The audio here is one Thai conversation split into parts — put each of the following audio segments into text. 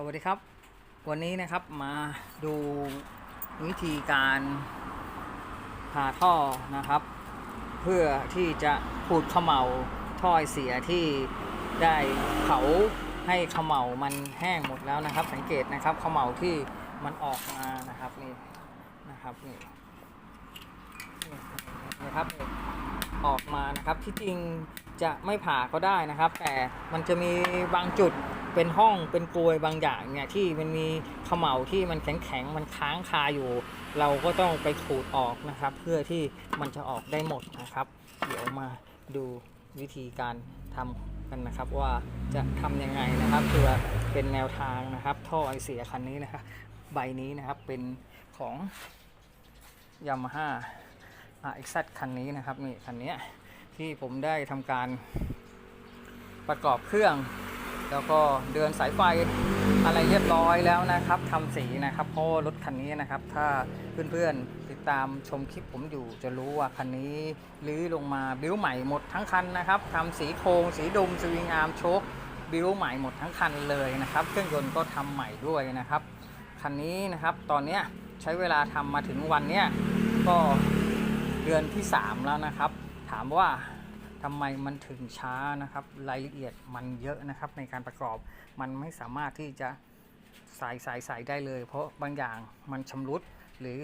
สวัสดีครับ วันนี้นะครับมาดูวิธีการหาท่อนะครับ เพื่อที่จะขูดขม่าท่อเสียที่ได้เผาให้ขม่ามันแห้งหมดแล้วนะครับ สังเกตนะครับขม่าที่มันออกมานะครับนี่นะครับนี่นี่นะครับออกมานะครับที่จริงจะไม่ผ่าก็ได้นะครับ แต่มันจะมีบางจุด เป็นห้องเป็นกลวยบางอย่างเนี่ยที่มันมีเขม่าที่มันแข็งๆมันค้างคาอยู่ เราก็ต้องไปขูดออกนะครับ เพื่อที่มันจะออกได้หมดนะครับ เดี๋ยวมาดูวิธีการทำกันนะครับว่าจะทำยังไงนะครับเพื่อเป็นแนวทางนะครับ ท่อไอเสียคันนี้นะครับใบนี้นะครับเป็นของยามาฮ่า RX คันนี้นะครับนี่คันนี้ที่ผมได้ทำการประกอบเครื่อง แล้วก็เดินสายไฟอะไรเรียบร้อยแล้วนะครับทำสีนะครับเพราะรถคันนี้นะครับ ถ้าเพื่อนๆติดตามชมคลิปผมอยู่จะรู้ว่าคันนี้รื้อลงมาบิ้วใหม่หมดทั้งคันนะครับทำสีโครงสีดุมสวิงอาร์มโชคบิ้วใหม่หมดทั้งคันเลยนะครับ เครื่องยนต์ก็ทำใหม่ด้วยนะครับคันนี้นะครับตอนเนี้ยใช้เวลาทำมาถึงวันเนี้ยก็เดือนที่ 3 แล้วนะครับ ถามว่า ทำไมมันถึงช้านะครับ รายละเอียดมันเยอะนะครับในการประกอบมันไม่สามารถที่จะใส่ใส่ใส่ได้เลย เพราะบางอย่างมันชำรุดหรือ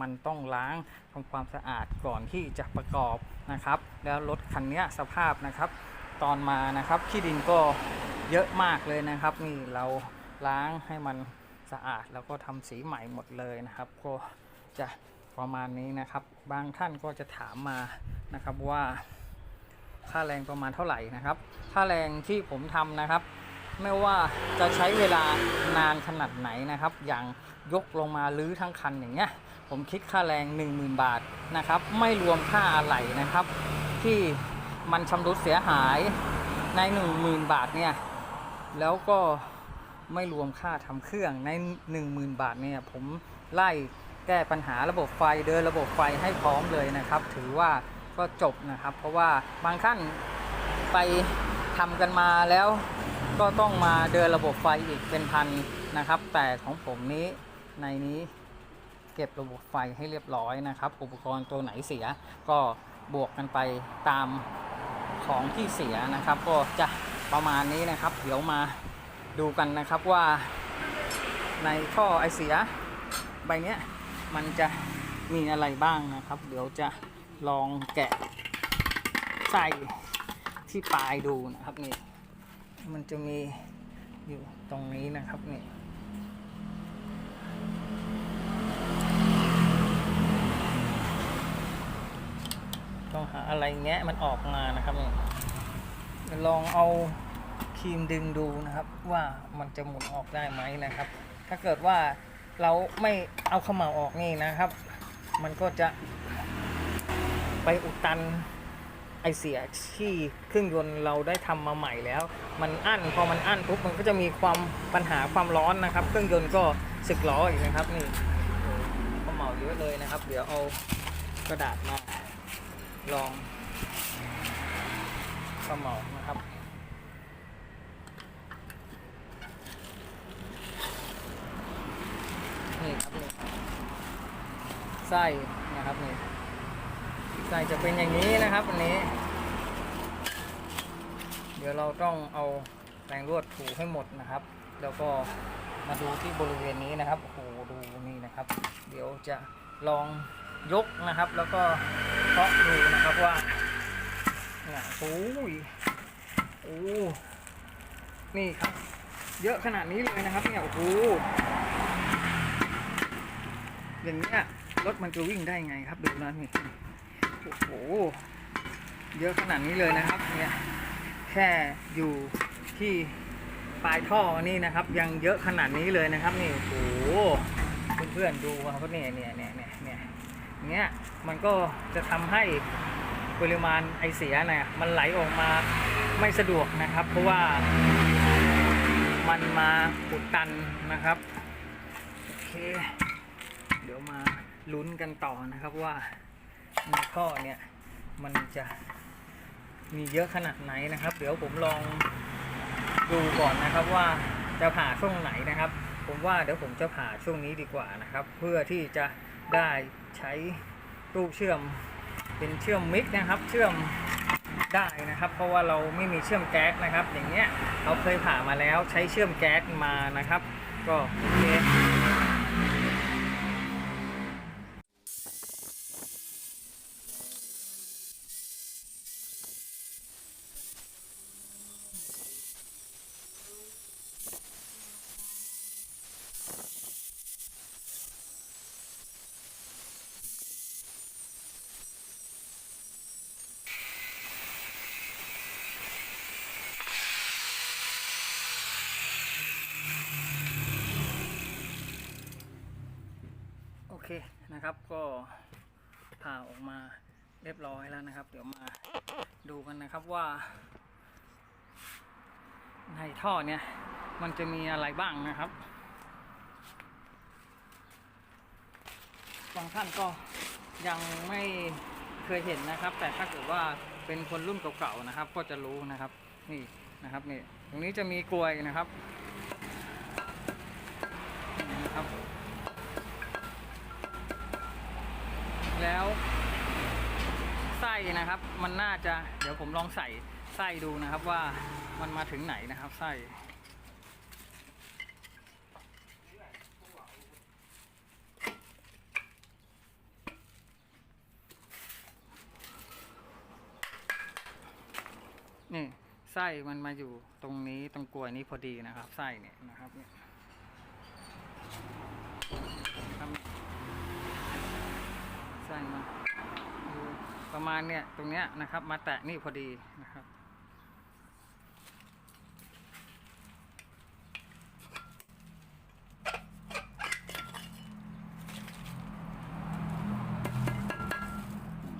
มันต้องล้างทำความสะอาดก่อนที่จะประกอบนะครับ แล้วรถคันนี้สภาพนะครับ ตอนมานะครับขี้ดินก็เยอะมากเลยนะครับ นี่เราล้างให้มันสะอาดแล้วก็ทำสีใหม่หมดเลยนะครับ ก็จะประมาณนี้นะครับ บางท่านก็จะถามมานะครับว่า ค่าแรงประมาณเท่าไหร่นะครับ ค่าแรงที่ผมทำนะครับ ไม่ว่าจะใช้เวลานานขนาดไหนนะครับ อย่างยกลงมาลื้อทั้งคันอย่างเงี้ย ผมคิดค่าแรง 10,000 บาทนะครับ ไม่รวมค่าอะไหล่นะครับ ที่มันชำรุดเสียหายใน 10,000 บาทเนี่ย แล้วก็ไม่รวมค่าทำเครื่องใน 10,000 บาทเนี่ยผมไล่แก้ปัญหาระบบไฟเดินระบบไฟให้พร้อมเลยนะครับ ถือว่า ก็จบนะครับ เพราะว่าบางท่านไปทำกันมาแล้วก็ต้องมาเดินระบบไฟอีกเป็นพันนะครับ แต่ของผมนี้ในนี้เก็บระบบไฟให้เรียบร้อยนะครับ อุปกรณ์ตัวไหนเสียก็บวกกันไปตามของที่เสียนะครับ ก็จะประมาณนี้นะครับ เดี๋ยวมาดูกันนะครับว่าในท่อไอเสียใบนี้มันจะมีอะไรบ้างนะครับ เดี๋ยวจะ ลองแกะใส่ที่ปลายดูนะครับนี่มันจะมีอยู่ตรงนี้นะครับนี่ต้องหาอะไรแงะมันออกมานะครับนี่ลองเอาครีมดึงดูนะครับ ว่ามันจะหมุนออกได้ไหมนะครับ ถ้าเกิดว่าเราไม่เอาเขม่าออกนี่นะครับ มันก็จะ ไปอุดตันไอเสียที่เครื่องยนต์เราได้ทำมาใหม่แล้ว มันอั้นพอมันอั้นปุ๊บมันก็จะมีความปัญหาความร้อนนะครับ เครื่องยนต์ก็สึกล้ออีกนะครับนี่โอ้เขม่าเยอะเลยนะครับ เดี๋ยวเอากระดาษมาลองเขม่านะครับนี่ครับนี่ไส้นะครับนี่ ไส้จะเป็นอย่างนี้นะครับอันนี้ เดี๋ยวเราต้องเอาแปรงลวดถูให้หมดนะครับ แล้วก็มาดูที่บริเวณนี้นะครับโอ้โหดูนี่นะครับ เดี๋ยวจะลองยกนะครับ แล้วก็เคาะดูนะครับว่าเนี่ยโอ้ยโอ้นี่ครับ เยอะขนาดนี้เลยนะครับเนี่ยโอ้โหอย่างเนี้ยรถมันจะวิ่งได้ไงครับดูนะนี่ โอ้โห เยอะขนาดนี้เลยนะครับ เนี่ย แค่อยู่ที่ปลายท่อนี่นะครับ ยังเยอะขนาดนี้เลยนะครับนี่โอ้โหเพื่อนๆดูครับเนี่ยเนี่ยเนี่ยเนี่ยเนี่ยเนี้ยมันก็จะทำให้ปริมาณไอเสียเนี่ยมันไหลออกมาไม่สะดวกนะครับ เพราะว่ามันมาอุดตันนะครับ โอเค เดี๋ยวมาลุ้นกันต่อนะครับว่า ท่อเนี่ยมันจะมีเยอะขนาดไหนนะครับ เดี๋ยวผมลองดูก่อนนะครับว่าจะผ่าช่วงไหนนะครับ ผมว่าเดี๋ยวผมจะผ่าช่วงนี้ดีกว่านะครับ เพื่อที่จะได้ใช้ตู้เชื่อมเป็นเชื่อมมิกนะครับ เชื่อมได้นะครับ เพราะว่าเราไม่มีเชื่อมแก๊สนะครับ อย่างเงี้ยเราเคยผ่ามาแล้วใช้เชื่อมแก๊สมานะครับ ก็โอเค โอเคนะครับก็ผ่าออกมาเรียบร้อยแล้วนะครับ เดี๋ยวมาดูกันนะครับว่า ในท่อเนี่ย มันจะมีอะไรบ้างนะครับบางท่านก็ยังไม่เคยเห็นนะครับ แต่ถ้าเกิดว่าเป็นคนรุ่นเก่าๆนะครับ ก็จะรู้นะครับ นี่นะครับนี่ตรงนี้จะมีกลวยนะครับ ครับ แล้วไส้นะครับ มันน่าจะเดี๋ยวผมลองใส่ไส้ดูนะครับว่ามันมาถึงไหนนะครับไส้นี่ไส้มันมาอยู่ตรงนี้ตรงกลวยนี้พอดีนะครับ ไส้เนี่ยนะครับเนี่ยครับ ใส่มาอยู่ประมาณเนี่ยตรงเนี้ยนะครับ มาแตะนี่พอดีนะครับ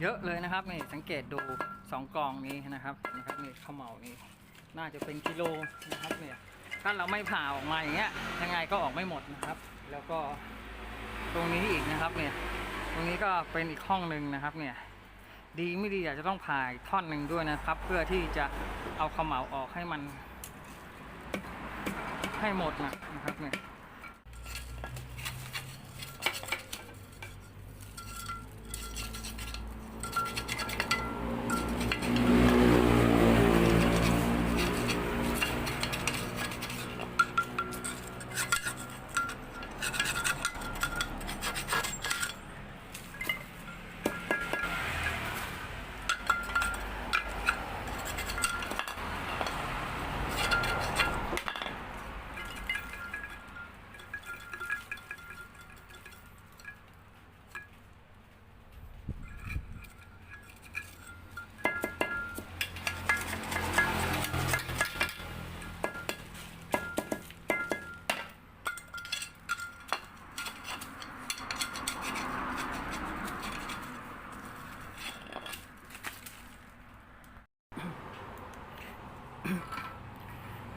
เยอะเลยนะครับนี่สังเกตดูสองกองนี้นะครับนะครับนี่ข้าวเหมานี่น่าจะเป็นกิโลนะครับเนี่ยถ้าเราไม่ผ่าออกมาอย่างเงี้ยยังไงก็ออกไม่หมดนะครับ แล้วก็ตรงนี้อีกนะครับเนี่ย ตรงนี้ก็เป็นอีกห้องหนึ่งนะครับเนี่ยดีไม่ดีอาจจะต้องผ่าท่อนหนึ่งด้วยนะครับ เพื่อที่จะเอาขมเหลาออกให้มัน ให้หมดนะนะครับเนี่ย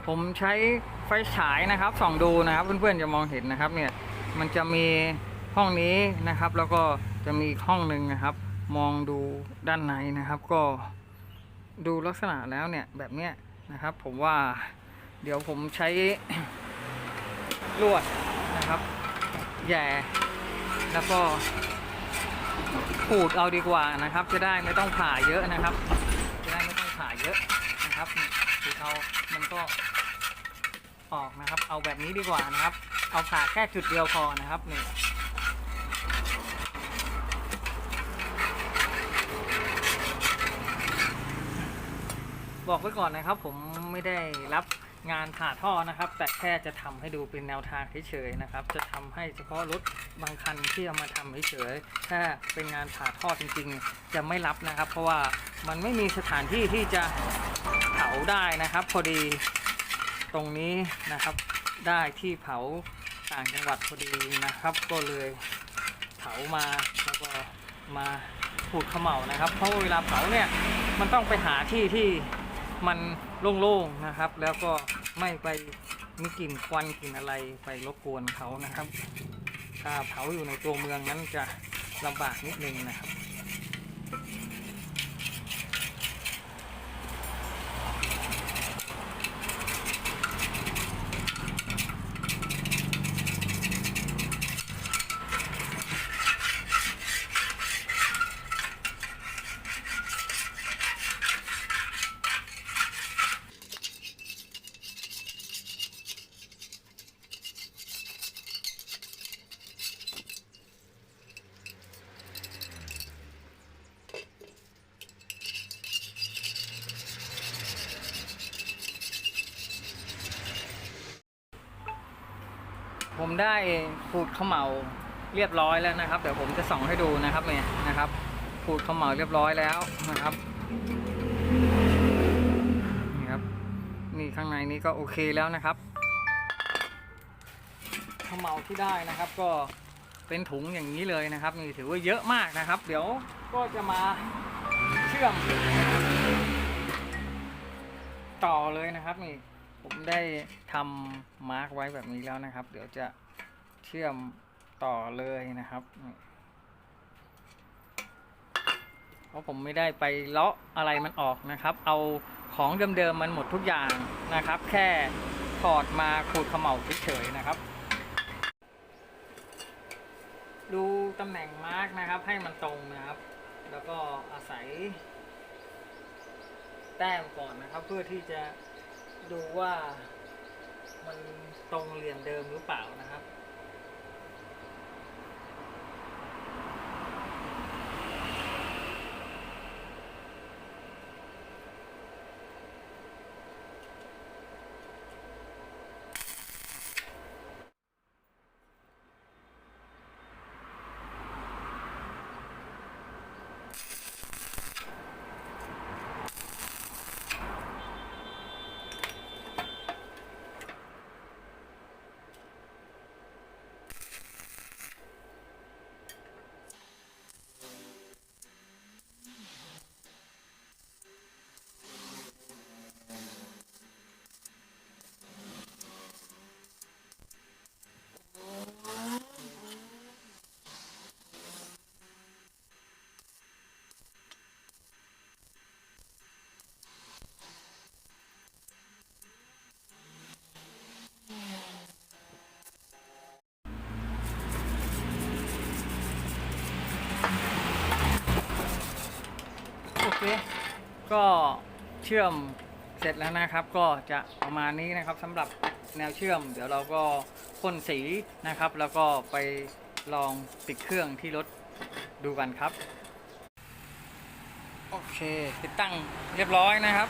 ผมใช้ไฟฉายนะครับส่องดูนะครับเพื่อนๆจะมองเห็นนะครับเนี่ยมันจะมีห้องนี้นะครับ แล้วก็จะมีอีกห้องหนึ่งนะครับ มองดูด้านในนะครับ ก็ดูลักษณะแล้วเนี่ยแบบเนี้ยนะครับ ผมว่าเดี๋ยวผมใช้ลวดนะครับแย่แล้วก็ขูดเอาดีกว่านะครับ จะได้ไม่ต้องผ่าเยอะนะครับ จะได้ไม่ต้องผ่าเยอะนะครับนี่ขูด เอามันก็ออกนะครับ เอาแบบนี้ดีกว่านะครับ เอาผ่าแค่จุดเดียวพอนะครับนี่บอกไว้ก่อนนะครับ ผมไม่ได้รับงานผ่าท่อนะครับ แต่แค่จะทำให้ดูเป็นแนวทางเฉยๆนะครับ จะทำให้เฉพาะรถบางคันที่เอามาทำเฉยๆถ้าเป็นงานผ่าท่อจริงๆ จะไม่รับนะครับ เพราะว่ามันไม่มีสถานที่ที่จะ ได้นะครับ พอดีตรงนี้นะครับได้ที่เผาต่างจังหวัดพอดีนะครับ ก็เลยเผามาแล้วก็มาขูดเขม่านะครับ เพราะเวลาเผาเนี่ยมันต้องไปหาที่ที่มันโล่งๆนะครับ แล้วก็ไม่ไปมีกลิ่นควันกลิ่นอะไรไปรบกวนเขานะครับถ้าเผาอยู่ในตัวเมืองนั้นจะลำบากนิดนึงนะครับ ได้ขูดเขม่าเรียบร้อยแล้วนะครับ เดี๋ยวผมจะส่องให้ดูนะครับเนี่ยนะครับขูดเขม่าเรียบร้อยแล้วนะครับนี่ครับนี่ข้างในนี้ก็โอเคแล้วนะครับเขม่าที่ได้นะครับ ก็เป็นถุงอย่างนี้เลยนะครับ นี่ถือว่าเยอะมากนะครับ เดี๋ยวก็จะมาเชื่อม ต่อเลยนะครับนี่ผมได้ทำมาร์กไว้แบบนี้แล้วนะครับ เดี๋ยวจะ เชื่อมต่อเลยนะครับ เพราะผมไม่ได้ไปเลาะอะไรมันออกนะครับ เอาของเดิมๆมันหมดทุกอย่างนะครับ แค่ถอดมาขูดเขม่าเฉยๆนะครับ ดูตำแหน่งมาร์กนะครับ ให้มันตรงนะครับ แล้วก็อาศัย แต้มก่อนนะครับ เพื่อที่จะดูว่ามันตรงเหลี่ยมเดิมหรือเปล่านะครับ โอเค ก็เชื่อมเสร็จแล้วนะครับ ก็จะประมาณนี้นะครับสำหรับแนวเชื่อม เดี๋ยวเราก็พ่นสีนะครับ แล้วก็ไปลองติดเครื่องที่รถดูกันครับ โอเค ติดตั้งเรียบร้อยนะครับ